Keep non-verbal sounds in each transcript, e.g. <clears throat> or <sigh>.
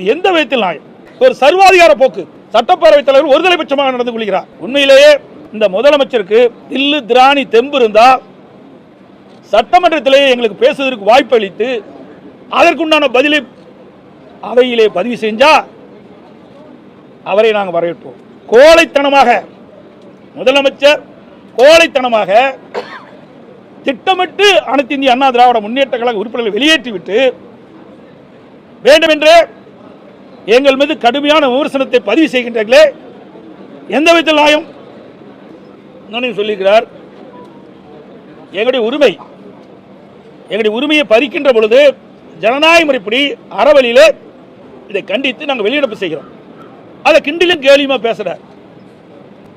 இது எந்த விதத்தில் நியாயம்? ஒரு சர்வாதிகார போக்கு. சட்டப்பேரவைத் தலைவர் ஒருதலை பட்சமாக நடந்து கொள்கிறார். உண்மையிலேயே இந்த முதலமைச்சருக்கு தில்லு திராணி தெம்பு இருந்தால் சட்டமன்றத்திலேயே எங்களுக்கு பேசுவதற்கு வாய்ப்பு அளித்து அதற்குண்டான பதிலை அவையிலே பதிவு செஞ்சா அவரை நாங்கள் வரவேற்போம். கோழைத்தனமாக முதலமைச்சர் கோழைத்தனமாக திட்டமிட்டு அனைத்து இந்திய அண்ணா திராவிட முன்னேற்ற கழக உறுப்பினர்களை வெளியேற்றிவிட்டு வேண்டுமென்றே எங்கள் மீது கடுமையான விமர்சனத்தை பதிவு செய்கின்றார்களே. எந்த விதத்தில் நியாயம்? இன்னொன்னு சொல்லியிருக்கிறார் எங்களுடைய உரிமை எங்களுடைய உரிமையை பறிக்கின்ற பொழுது ஜனநாயக முறைப்படி அறவழியிலே இதை கண்டித்து நாங்கள் வெளியிடப்பு செய்கிறோம். அதை கிண்டிலும் கேலியுமா பேசுகிறார்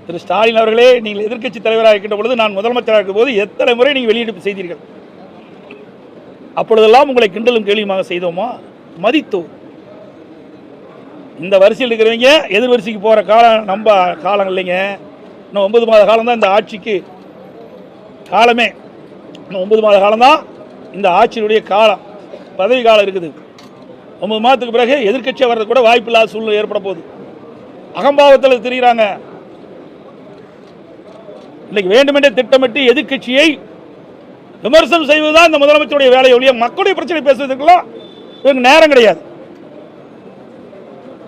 திரு ஸ்டாலின் அவர்களே நீங்கள் எதிர்க்கட்சி தலைவராக இருக்கின்ற பொழுது நான் முதலமைச்சராக இருக்கும் போது எத்தனை முறை நீங்கள் வெளியிடப்பு செய்தீர்கள்? அப்பொழுதெல்லாம் உங்களை கிண்டலும் கேலியுமாக செய்தோமா? மதித்தோம். இந்த வரிசையில் இருக்கிறவங்க எதிர் வரிசைக்கு போகிற காலம் நம்ம காலம் இல்லைங்க. இன்னும் ஒன்பது மாத காலம் தான் இந்த ஆட்சிக்கு காலமே. இன்னும் ஒன்பது மாத காலம் தான் இந்த ஆட்சியினுடைய காலம் பதவி காலம் இருக்குது. ஒன்பது மாதத்துக்கு பிறகு எதிர்கட்சியாக வர்றது கூட வாய்ப்பு இல்லாத சூழ்நிலை ஏற்பட போகுது. அகம்பாவத்தில் தெரியுறாங்க. இன்னைக்கு வேண்டுமென்றே திட்டமிட்டு எதிர்க்கட்சியை விமர்சனம் செய்வதுதான் இந்த முதலமைச்சருடைய வேலையை ஒழிய மக்களுடைய பிரச்சனை பேசுவதற்கெல்லாம் இவங்க நேரம் கிடையாது.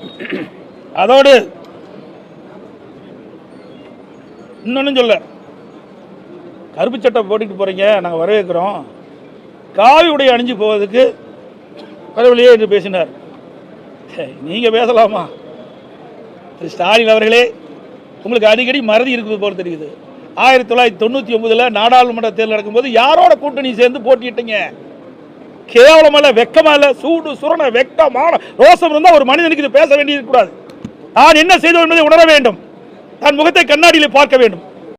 <clears throat> அதோடு இன்னொன்னு சொல்ல. கருப்பு சட்டை போட்டுட்டு போறீங்க நாங்கள் வரவேற்கிறோம். காவி உடை அணிஞ்சு போவதுக்கு பரவலையே என்று பேசினார். நீங்க பேசலாமா? திரு ஸ்டாலின் அவர்களே உங்களுக்கு அடிக்கடி மறதி இருக்குது போல தெரியுது. ஆயிரத்தி தொள்ளாயிரத்தி தொண்ணூற்றி ஒன்பதுல நாடாளுமன்ற தேர்தல் நடக்கும்போது யாரோட கூட்டணி சேர்ந்து போட்டிட்டீங்க கேவலமல்ல வெக்கமல்ல சூடு சுரண வெக்கமான ரோசம் இருந்தால் ஒரு மனிதனுக்கு இது பேச வேண்டியது கூடாது. நான் என்ன செய்தோம் என்பதை உணர வேண்டும். தன் முகத்தை கண்ணாடியில் பார்க்க வேண்டும்.